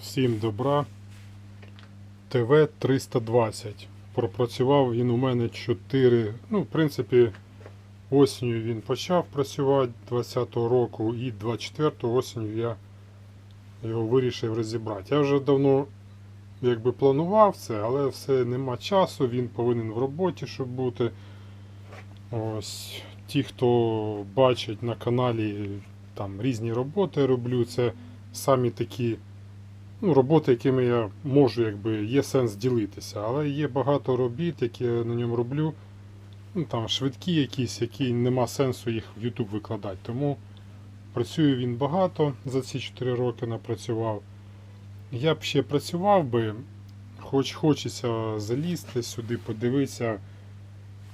Всім добра. ТВ 320. Пропрацював він у мене 4. Ну, в принципі, осінню він почав працювати 20-го року і 24-го осінню я його вирішив розібрати. Я вже давно якби планував це, але все нема часу, він повинен в роботі, щоб бути. Ось ті, хто бачить на каналі там різні роботи роблю, це самі такі ну, роботи, якими я можу, якби є сенс ділитися. Але є багато робіт, які я на ньому роблю. Ну, там швидкі якісь, які нема сенсу їх в YouTube викладати. Тому працює він багато, за ці 4 роки напрацював. Я б ще працював би, хоч хочеться залізти сюди, подивитися,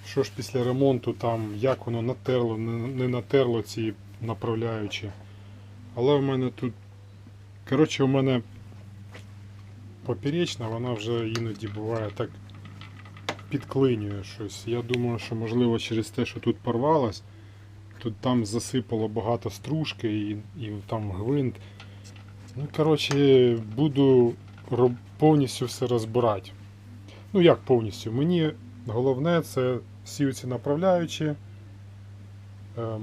що ж після ремонту там, як воно натерло, не натерло ці направляючі. Але в мене тут, коротше, у мене поперечна, вона вже іноді буває так підклинює щось. Я думаю, що можливо через те, що тут порвалось, тут там засипало багато стружки і, і там гвинт. Ну, коротше, буду повністю все розбирати. Ну як повністю? Мені головне це всі ці направляючі, е,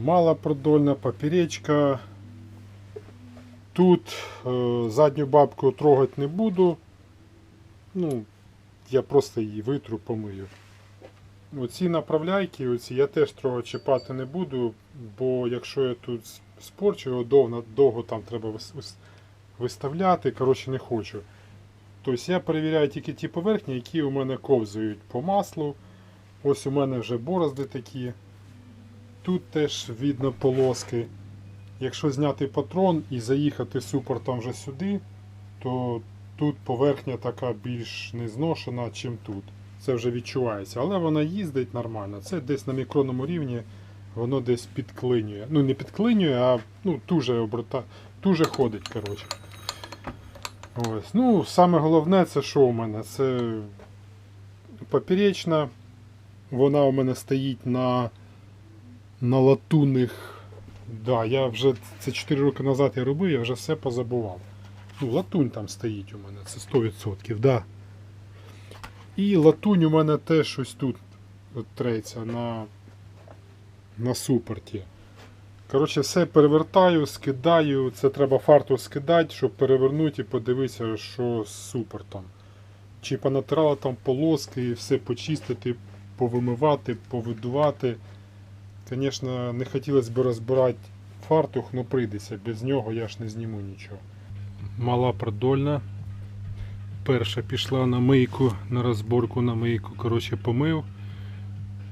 малопродольна поперечка. Тут е, задню бабку трогати не буду. Ну, я просто її витру, помию. Оці направляйки, оці я теж трогати чіпати не буду, бо якщо я тут спорчу, його довго, довго там треба вис- вис- виставляти, коротше не хочу. Тобто я перевіряю тільки ті поверхні, які у мене ковзають по маслу. Ось у мене вже борозди такі. Тут теж видно полоски. Якщо зняти патрон і заїхати супортом вже сюди, то тут поверхня така більш не зношена, чим тут. Це вже відчувається. Але вона їздить нормально. Це десь на мікронному рівні воно десь підклинює. Ну не підклинює, а ну, туже оберта, туже ходить. коротше. Ось. Ну, саме головне, це що у мене? Це поперечна. Вона у мене стоїть на, на латунних. Да, я вже це 4 роки назад я робив, я вже все позабував. Ну, латунь там стоїть у мене, це 100%, да. І латунь у мене теж щось тут от треться на, на супорті. Коротше, все перевертаю, скидаю. Це треба фарту скидати, щоб перевернути і подивитися, що з супортом. Чи понатирала там полоски, все почистити, повимивати, повидувати. Звісно, не хотілося б розбирати фартух, але прийдеться. Без нього я ж не зніму нічого. Мала продольна. Перша пішла на мийку, на розборку на мийку, коротше, помив.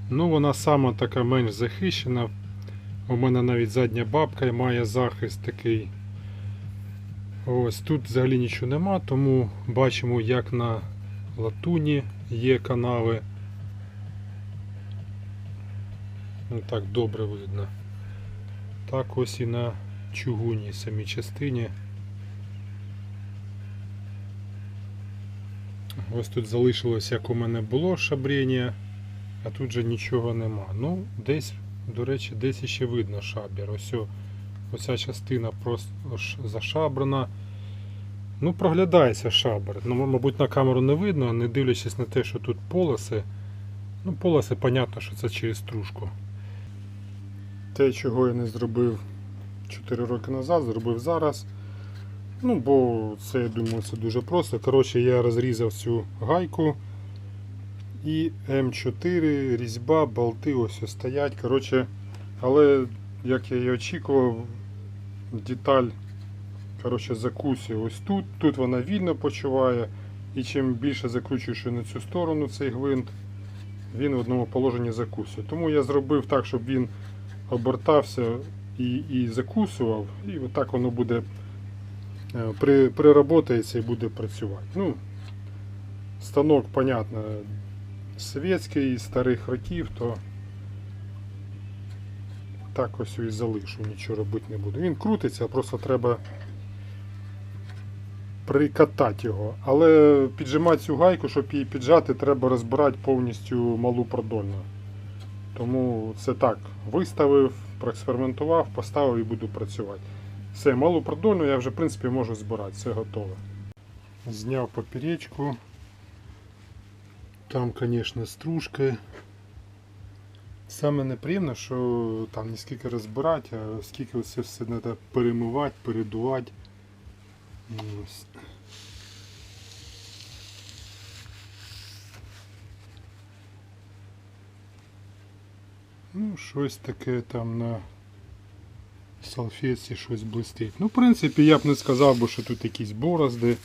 Ну, вона сама така менш захищена. У мене навіть задня бабка має захист такий. Ось тут взагалі нічого нема, тому бачимо, як на латуні є канави. Ну так добре видно. Так ось і на чугунній самій частині. Ось тут залишилось, як у мене було шабрення, а тут же нічого нема. Ну, десь, до речі, десь іще видно шабер. Ось оця частина просто зашабрана. Ну, проглядається шабер. Ну, мабуть, на камеру не видно, не дивлячись на те, що тут полоси. Ну, полоси, понятно, що це через стружку. Те, чого я не зробив 4 роки назад, зробив зараз. Ну, бо це, я думаю, це дуже просто. Коротше, я розрізав цю гайку. І М4, різьба, болти ось стоять. Коротше, але, як я і очікував, деталь коротше, закусує ось тут. Тут вона вільно почуває. І чим більше закручуєш на цю сторону цей гвинт, він в одному положенні закусує. Тому я зробив так, щоб він обертався і, і закусував. І отак воно буде при, приработається і буде працювати. Ну, станок, понятно, совєтський, старих років, то так ось і залишу, нічого робити не буду. Він крутиться, просто треба прикатати його. Але піджимати цю гайку, щоб її піджати, треба розбирати повністю малу продольну. Тому це так, виставив, проекспериментував, поставив і буду працювати. Все, малу продольну я вже в принципі можу збирати, все готове. Зняв поперечку. Там, звісно, стружки. Саме неприємно, що там не скільки розбирати, а скільки це все треба перемивати, передувати. Ось. Ну, щось таке там на салфетці щось блистить. Ну, в принципі, я б не сказав, би, що тут якісь борозди.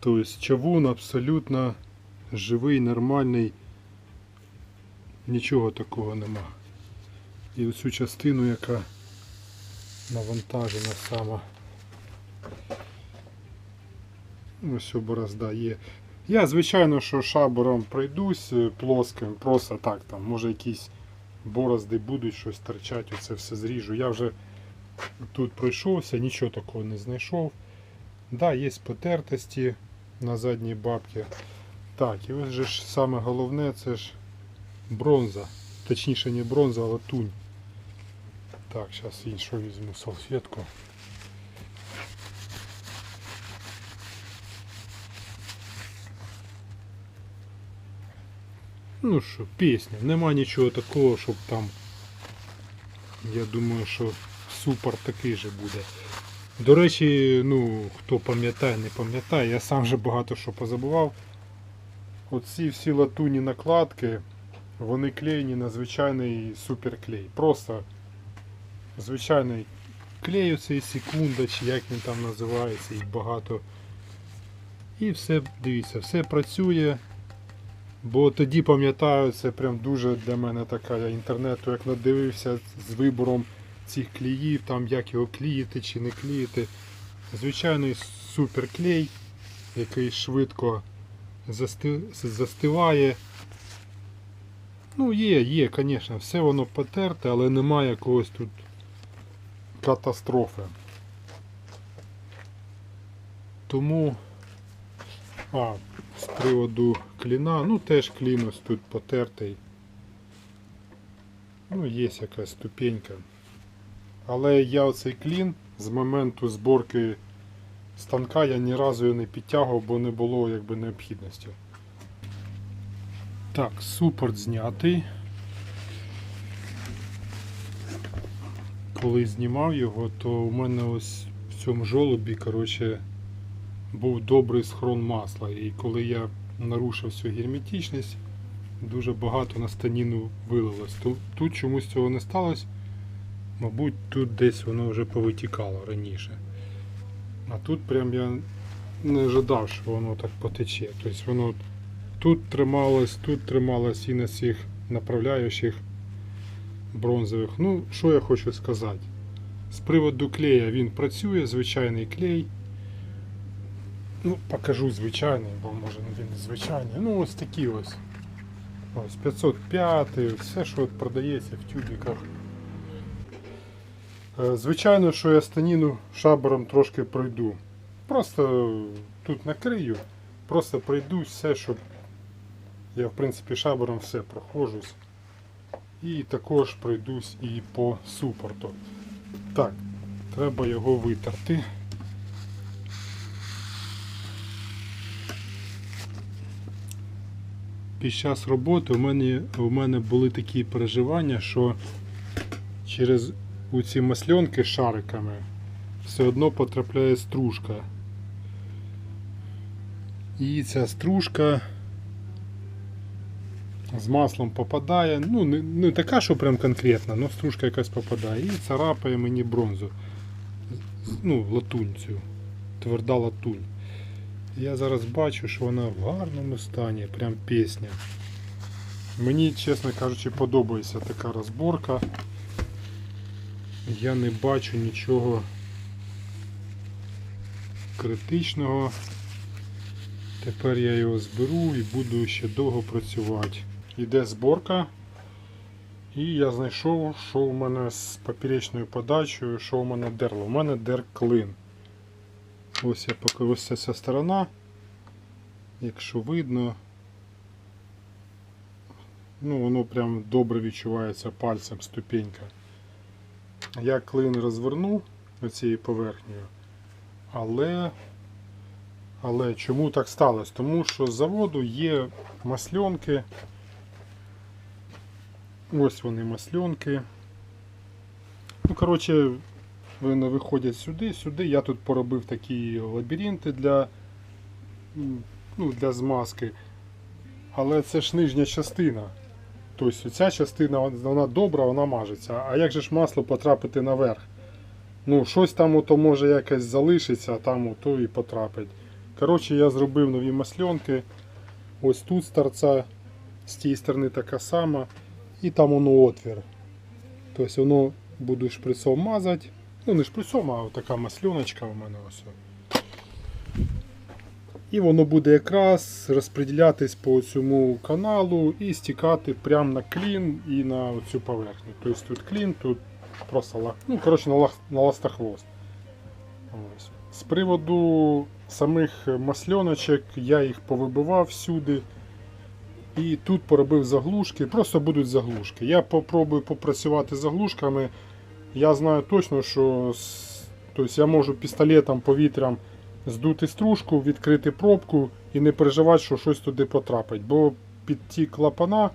Тобто чавун абсолютно живий, нормальний. Нічого такого нема. І оцю частину, яка навантажена сама. Ось борозда є. Я, звичайно, що шабором пройдусь е, плоским, просто так там, може якісь борозди будуть, щось торчать, оце все зріжу. Я вже тут пройшовся, нічого такого не знайшов. Да, є потертості на задній бабці. Так, і ось же ж саме головне це ж бронза. Точніше не бронза, а латунь. Так, зараз іншу візьму салфетку. Ну що, пісня. Нема нічого такого, щоб там. Я думаю, що супер такий же буде. До речі, ну, хто пам'ятає, не пам'ятає, я сам вже багато що позабував. Оці всі латунні накладки, вони клеєні на звичайний суперклей. Просто звичайний клей оцей секунда, чи як він там називається, їх багато. І все, дивіться, все працює. Бо тоді пам'ятаю, це прям дуже для мене така я інтернету, як надивився з вибором цих клеїв, там як його клеїти чи не клеїти. Звичайний суперклей, який швидко засти... застиває. Ну, є, є, звісно, все воно потерте, але немає якогось тут катастрофи. Тому. А, з приводу кліна, ну теж клін ось тут потертий. Ну, є якась ступенька. Але я оцей клін з моменту зборки станка я ні разу його не підтягував, бо не було якби необхідності. Так, супорт знятий. Коли знімав його, то у мене ось в цьому жолобі, коротше, був добрий схрон масла. І коли я нарушив цю герметичність, дуже багато на станіну вилилось. Тут, тут чомусь цього не сталося. Мабуть, тут десь воно вже повитікало раніше. А тут прям я не ожидав, що воно так потече. Тобто воно тут трималось, тут трималось і на цих направляючих бронзових. Ну, що я хочу сказати. З приводу клея він працює, звичайний клей. Ну, покажу звичайний, бо може він звичайний. Ну ось такі ось. Ось 505, все, що от продається в тюбіках. Е, Звичайно, що я станіну шабером трошки пройду. Просто тут накрию, просто пройду все, щоб я в принципі шабером все проходжусь. І також пройдусь і по супорту. Так, треба його витерти. Під час роботи у мене, у мене були такі переживання, що через ці масльонки шариками все одно потрапляє стружка. І ця стружка з маслом попадає. Ну, не, не така, що прям конкретна, але стружка якась попадає і царапає мені бронзу. Ну, латунь цю. Тверда латунь. Я зараз бачу, що вона в гарному стані, прям пісня. Мені, чесно кажучи, подобається така розборка. Я не бачу нічого критичного. Тепер я його зберу і буду ще довго працювати. Іде зборка. І я знайшов, що у мене з поперечною подачею, що у мене дерло. У мене дер клин. Ось я покажу ця сторона. Якщо видно, ну воно прям добре відчувається пальцем ступенька. Я клин розвернув оцією поверхнею, Але, але чому так сталося? Тому що з заводу є масльонки. Ось вони масльонки. Ну, коротше, вони виходять сюди, сюди. Я тут поробив такі лабіринти для, ну, для змазки. Але це ж нижня частина. Тобто ця частина вона добра, вона мажеться. А як же ж масло потрапити наверх? Ну, щось там ото може якось залишиться, а там ото і потрапить. Коротше, я зробив нові масльонки. Ось тут з торця, з тієї сторони така сама. І там воно отвір. Тобто воно буду шприцом мазати. Ну, не шприцом, а така масльоночка у мене ось. І воно буде якраз розподілятись по цьому каналу і стікати прямо на клін і на цю поверхню. Тобто тут клін, тут просто лак. Ну, коротше, на, лах, на ластохвост. Ось. З приводу самих масльоночок, я їх повибивав всюди. І тут поробив заглушки. Просто будуть заглушки. Я попробую попрацювати заглушками. Я знаю точно, що тобто я можу пістолетом повітрям здути стружку, відкрити пробку і не переживати, що щось туди потрапить. Бо під ті клапана,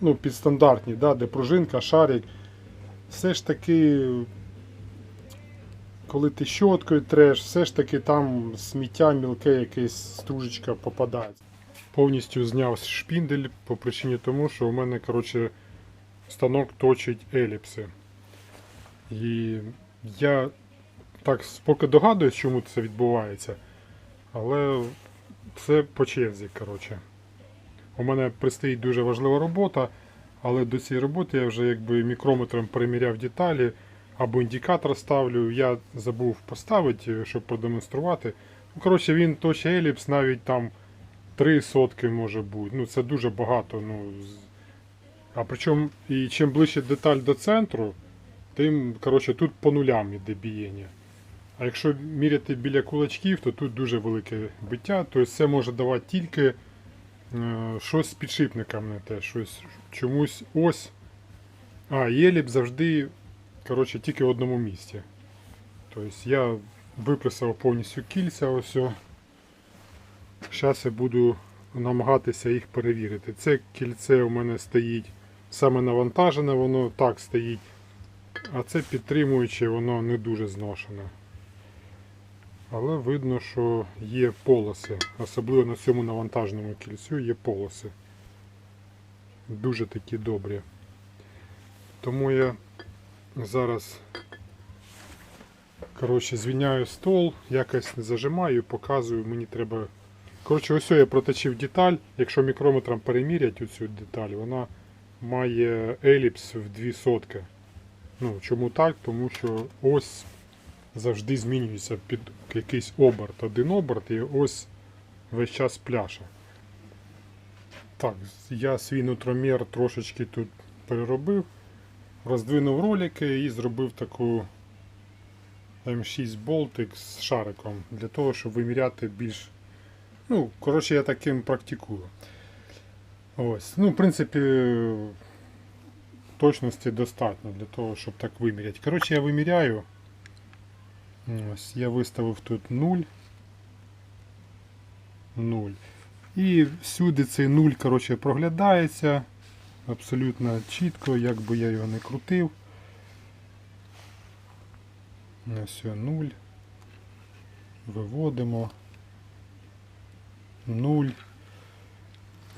ну, під стандартні, да, де пружинка, шарик, все ж таки, коли ти щоткою треш, все ж таки там сміття мілке, якесь стружечка попадає. Повністю зняв шпіндель по причині тому, що у мене коротше, станок точить еліпси. І я так поки догадуюсь, чому це відбувається. Але це по черзі, коротше. У мене предстоїть дуже важлива робота, але до цієї роботи я вже якби мікрометром переміряв деталі або індикатор ставлю. Я забув поставити, щоб продемонструвати. Ну, коротше, він точить еліпс навіть там 3 сотки може бути. Ну, це дуже багато. Ну, а причому, і чим ближче деталь до центру, тим коротше, тут по нулям іде бієння. А якщо міряти біля кулачків, то тут дуже велике биття. Тобто це може давати тільки е, щось з підшипником не те, щось чомусь ось. А, єліп завжди коротше, тільки в одному місці. Тобто я виписав повністю кільця ось. Зараз я буду намагатися їх перевірити. Це кільце у мене стоїть саме навантажене, воно так стоїть. А це підтримуюче, воно не дуже зношене. Але видно, що є полоси. Особливо на цьому навантаженому кільцю є полоси. Дуже такі добрі. Тому я зараз коротше, звільняю стол, якось не зажимаю, показую, мені треба. Коротше, ось я проточив деталь. Якщо мікрометром перемірять оцю деталь, вона має еліпс в 2 сотки. Ну, чому так? Тому що ось завжди змінюється під якийсь оберт. Один оберт і ось весь час пляше. Так, я свій нутромір трошечки тут переробив, роздвинув ролики і зробив таку М6 болтик з шариком для того, щоб виміряти більш. Ну, коротше, я таким практикую. Ось. Ну, в принципі, точності достатньо для того, щоб так виміряти. Коротше, я виміряю. Ось, я виставив тут 0. 0. І всюди цей 0 коротше, проглядається абсолютно чітко, як би я його не крутив. Ось 0. Виводимо. 0.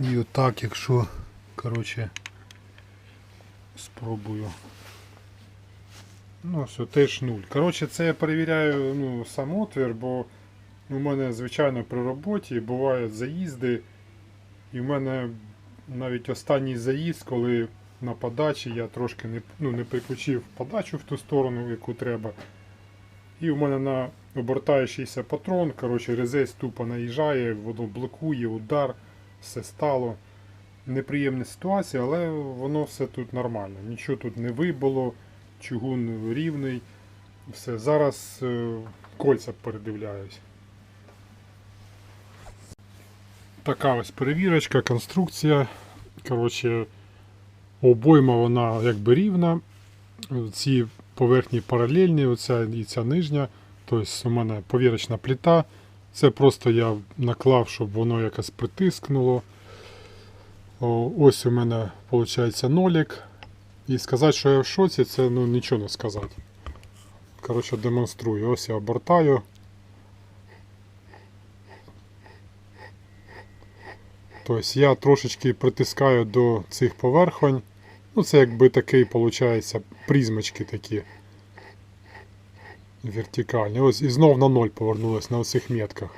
І отак, якщо, коротше, спробую. Ну, все, теж 0. Коротше, це я перевіряю ну, сам отвір, бо у мене, звичайно, при роботі бувають заїзди. І в мене навіть останній заїзд, коли на подачі я трошки не, ну, не приключив подачу в ту сторону, яку треба. І в мене на обертаючийся патрон, коротше, резець тупо наїжджає, воно блокує, удар, все стало. Неприємна ситуація, але воно все тут нормально. Нічого тут не вибило, чугун рівний. Все, зараз е, кольця передивляюсь. Така ось перевірочка, конструкція. Коротше, обойма вона якби рівна. Ці поверхні паралельні, оця і ця нижня. Тобто у мене повірочна плита. Це просто я наклав, щоб воно якось притискнуло. Ось у мене виходить нолик. І сказати, що я в шоці, це ну, нічого не сказати. Коротше, демонструю. Ось я обертаю. Тобто я трошечки притискаю до цих поверхонь. Ну, це якби такий, виходить, призмочки такі. Вертикальні. Ось і знов на ноль повернулось на оцих метках.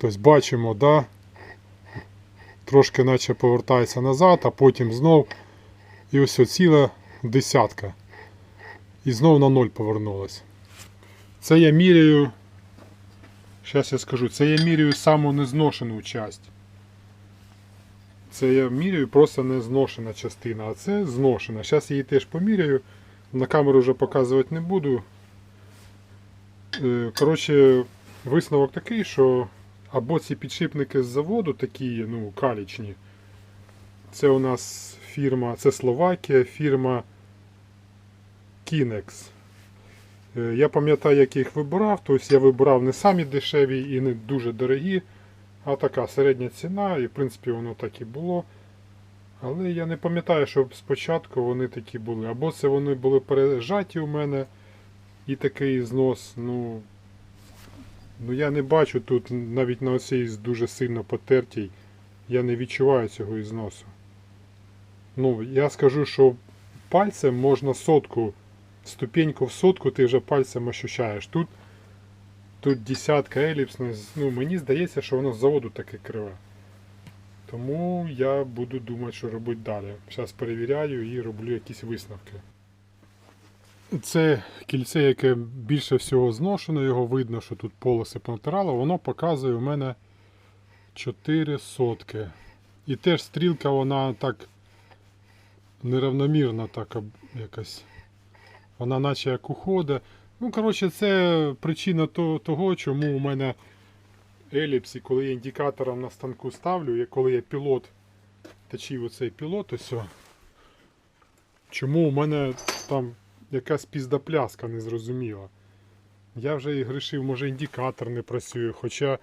Тобто бачимо, да, трошки наче повертається назад, а потім знов. І ось ціла десятка. І знов на ноль повернулось. Це я міряю. Зараз я скажу, це я міряю саму незношену часть. Це я міряю просто незношена частина, а це зношена. Зараз її теж поміряю. На камеру вже показувати не буду. Е, Коротше, висновок такий, що або ці підшипники з заводу такі, ну, калічні. Це у нас фірма, це Словакія, фірма Kinex. Е, Я пам'ятаю, як я їх вибирав. Тобто я вибирав не самі дешеві і не дуже дорогі, а така середня ціна, і в принципі воно так і було. Але я не пам'ятаю, щоб спочатку вони такі були. Або це вони були пережаті у мене і такий знос. Ну, ну я не бачу тут навіть на оцій дуже сильно потертій. Я не відчуваю цього ізносу. Ну, я скажу, що пальцем можна сотку, ступеньку в сотку ти вже пальцем ощущаєш. Тут, тут десятка еліпсна. Ну, мені здається, що воно з заводу таке криве. Тому я буду думати, що робити далі. Зараз перевіряю і роблю якісь висновки. Це кільце, яке більше всього зношено, його видно, що тут полоси понатирало, воно показує у мене 4 сотки. І теж стрілка, вона так неравномірно так якось. Вона наче як уходить. Ну, коротше, це причина того, чому у мене еліпс, і коли я індикатором на станку ставлю, коли я пілот точив оцей пілот, ось. Чому у мене там якась піздопляска незрозуміла. Я вже і грішив, може індикатор не працює, хоча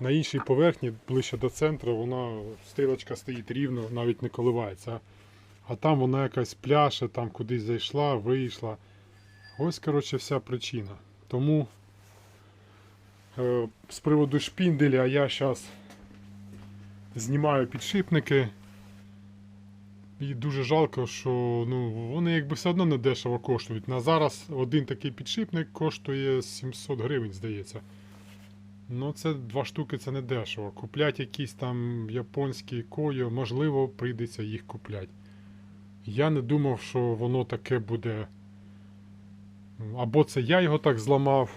на іншій поверхні, ближче до центру, вона стрілочка стоїть рівно, навіть не коливається. А там вона якась пляше, там кудись зайшла, вийшла. Ось, коротше, вся причина. Тому е, з приводу шпінделя я зараз знімаю підшипники. І дуже жалко, що ну, вони якби все одно не дешево коштують. На зараз один такий підшипник коштує 700 гривень, здається. Ну, це два штуки це не дешево. Куплять якісь там японські койо, можливо, прийдеться їх купляти. Я не думав, що воно таке буде. Або це я його так зламав.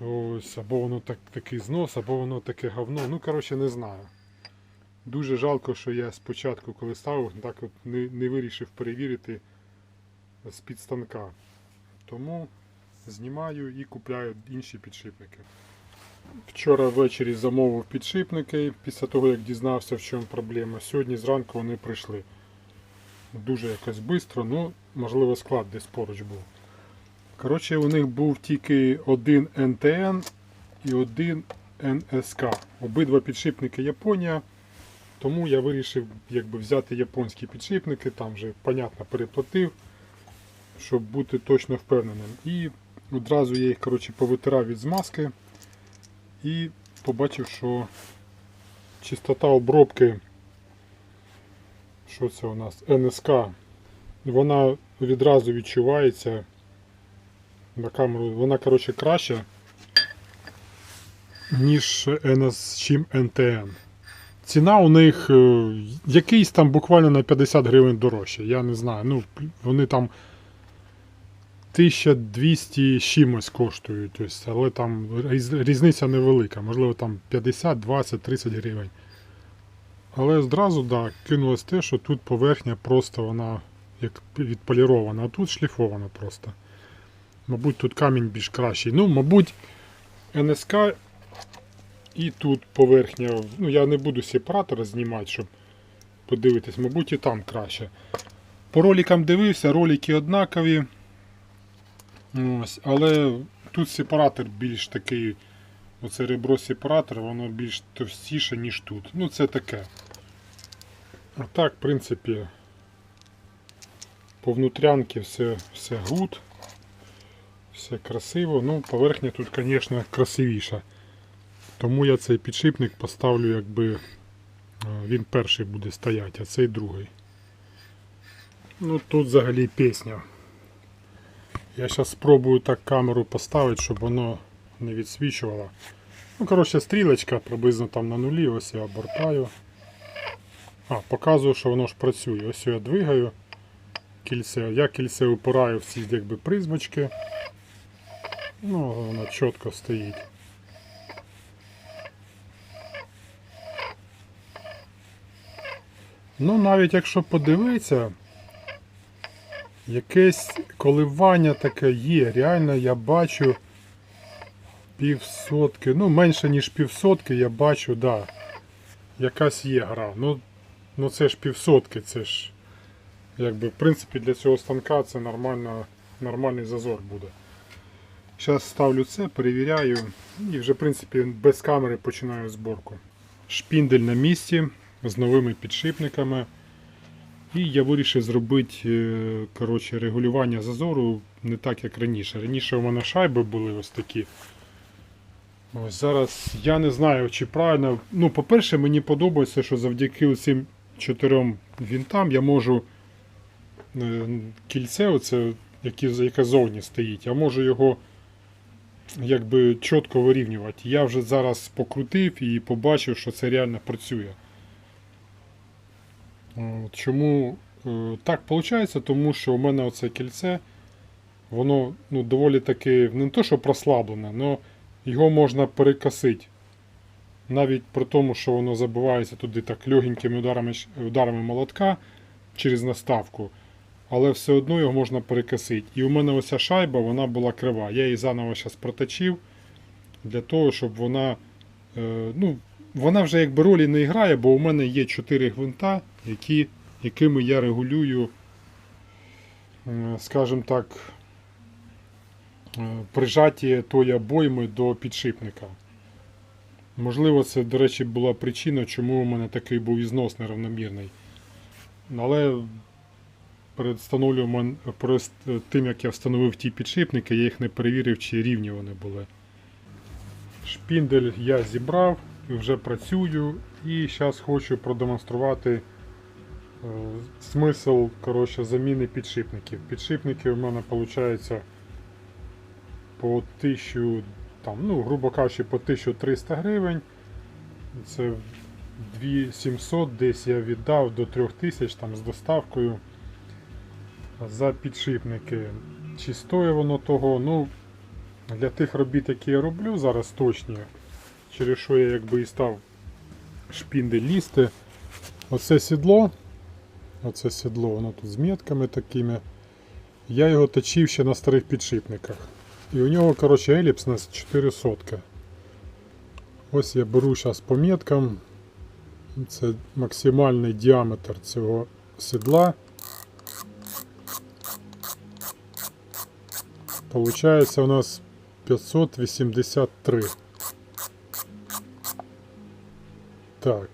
Ось, або воно так, такий знос, або воно таке говно. Ну, коротше, не знаю. Дуже жалко, що я спочатку, коли ставив, так от не, не вирішив перевірити з під станка. Тому знімаю і купляю інші підшипники. Вчора ввечері замовив підшипники після того, як дізнався, в чому проблема. Сьогодні зранку вони прийшли. Дуже якось швидко, ну, можливо, склад десь поруч був. Коротше, у них був тільки один НТН і один НСК. Обидва підшипники Японія. Тому я вирішив якби, взяти японські підшипники, там вже, понятно, переплатив, щоб бути точно впевненим. І одразу я їх коротше, повитирав від змазки і побачив, що чистота обробки, що це у нас, НСК, вона відразу відчувається на камеру, вона коротше краща, ніж НС, чим НТН. Ціна у них е, якийсь там буквально на 50 гривень дорожче. Я не знаю. Ну, вони там 1200 чимось коштують. Тобто, але там різниця невелика. Можливо, там 50, 20, 30 гривень. Але одразу да, кинулось те, що тут поверхня просто вона як відполірована, а тут шліфована просто. Мабуть, тут камінь більш кращий. Ну, мабуть, НСК і тут поверхня, ну я не буду сепаратора знімати, щоб подивитись, мабуть і там краще. По роликам дивився, ролики однакові. Ось, але тут сепаратор більш такий, оце ребро сепаратор, воно більш товстіше, ніж тут. Ну це таке. А так, в принципі, по внутрянці все, все гуд, все красиво. Ну, поверхня тут, звісно, красивіша. Тому я цей підшипник поставлю, якби е, він перший буде стояти, а цей другий. Ну тут взагалі пісня. Я зараз спробую так камеру поставити, щоб воно не відсвічувало. Ну, коротше, стрілочка приблизно там на нулі, ось я обертаю. А, показую, що воно ж працює. Ось я двигаю кільце. Я кільце упираю в ці якби призмочки. Ну, воно чітко стоїть. Ну, навіть якщо подивитися, якесь коливання таке є. Реально я бачу півсотки. Ну, менше ніж півсотки я бачу, да. Якась є гра. Ну, ну це ж півсотки, це ж. Якби, в принципі, для цього станка це нормально, нормальний зазор буде. Зараз ставлю це, перевіряю і вже в принципі без камери починаю зборку. Шпіндель на місці з новими підшипниками. І я вирішив зробити е, коротше, регулювання зазору не так, як раніше. Раніше у мене шайби були ось такі. Ось зараз я не знаю, чи правильно. Ну, по-перше, мені подобається, що завдяки цим чотирьом вінтам я можу е, кільце, оце, яке, яке зовні стоїть, я можу його якби чітко вирівнювати. Я вже зараз покрутив і побачив, що це реально працює. От Чому е, так виходить? Тому що у мене оце кільце, воно ну, доволі таки не то, що прослаблене, але його можна перекосити. Навіть при тому, що воно забивається туди так легенькими ударами, ударами молотка через наставку, але все одно його можна перекосити. І у мене оця шайба вона була крива. Я її заново зараз проточив для того, щоб вона. Е, ну, вона вже якби ролі не грає, бо у мене є 4 гвинта, які, якими я регулюю, е, скажімо так, е, прижаті тої обойми до підшипника. Можливо, це, до речі, була причина, чому у мене такий був ізнос неравномірний. Але перед тим, як я встановив ті підшипники, я їх не перевірив, чи рівні вони були. Шпіндель я зібрав, вже працюю і зараз хочу продемонструвати смисл коротше, заміни підшипників. Підшипники у мене виходить по 1000, там, ну, грубо кажучи, по 1300 гривень. Це 2700 десь я віддав до 3000 там, з доставкою за підшипники. Чи стоїть воно того? Ну, для тих робіт, які я роблю зараз точні, через що я якби і став шпіндель лізти. Оце сідло, оце сідло, воно тут з метками такими. Я його точив ще на старих підшипниках. І у нього, коротше, еліпс на 4 сотки. Ось я беру зараз по меткам. Це максимальний діаметр цього сідла. Получається у нас 583. Так.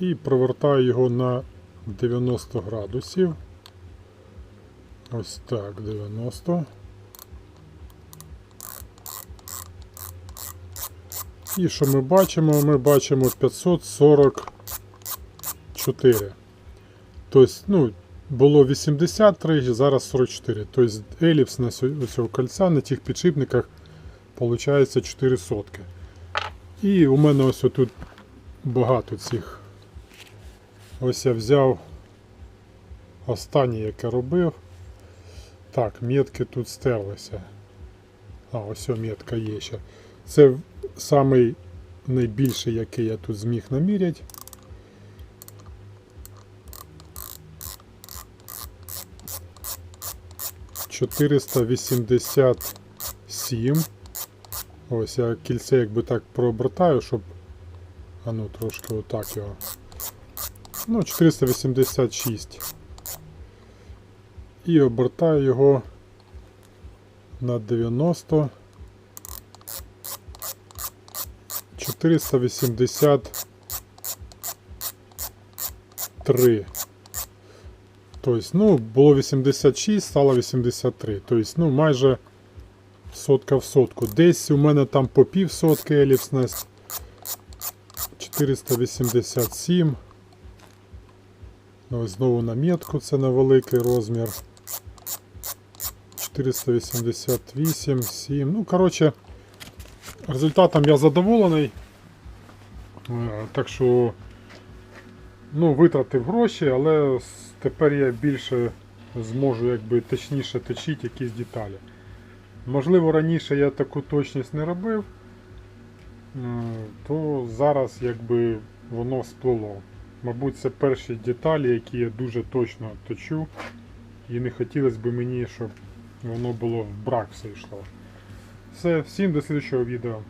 І провертаю його на 90 градусів. Ось так, 90. І що ми бачимо? Ми бачимо 544. Тобто, ну, було 83, зараз 44. Тобто еліпс на цього кольця на тих підшипниках виходить 4 сотки. І у мене ось тут багато цих. Ось я взяв останнє, яке робив. Так, метки тут стерлися. А, ось метка є ще. Це самий найбільший, який я тут зміг наміряти. Чотириста вісімдесят сім. Ось я кільце якби так прообертаю, щоб. А ну трошки отак його. Ну, 486. І обертаю його на 90. 483. Тобто, ну, було 86, стало 83. Тобто, ну, майже сотка в сотку. Десь у мене там по пів сотки еліпсність. 487. Ось знову на метку, це на великий розмір. 488, 7. Ну, коротше, результатом я задоволений. Е, Так що, ну, витратив гроші, але тепер я більше зможу якби точніше точити якісь деталі. Можливо, раніше я таку точність не робив, е, то зараз якби воно сплило. Мабуть, це перші деталі, які я дуже точно точу. І не хотілося б мені, щоб воно було в брак все йшло. Все, всім до слідчого відео.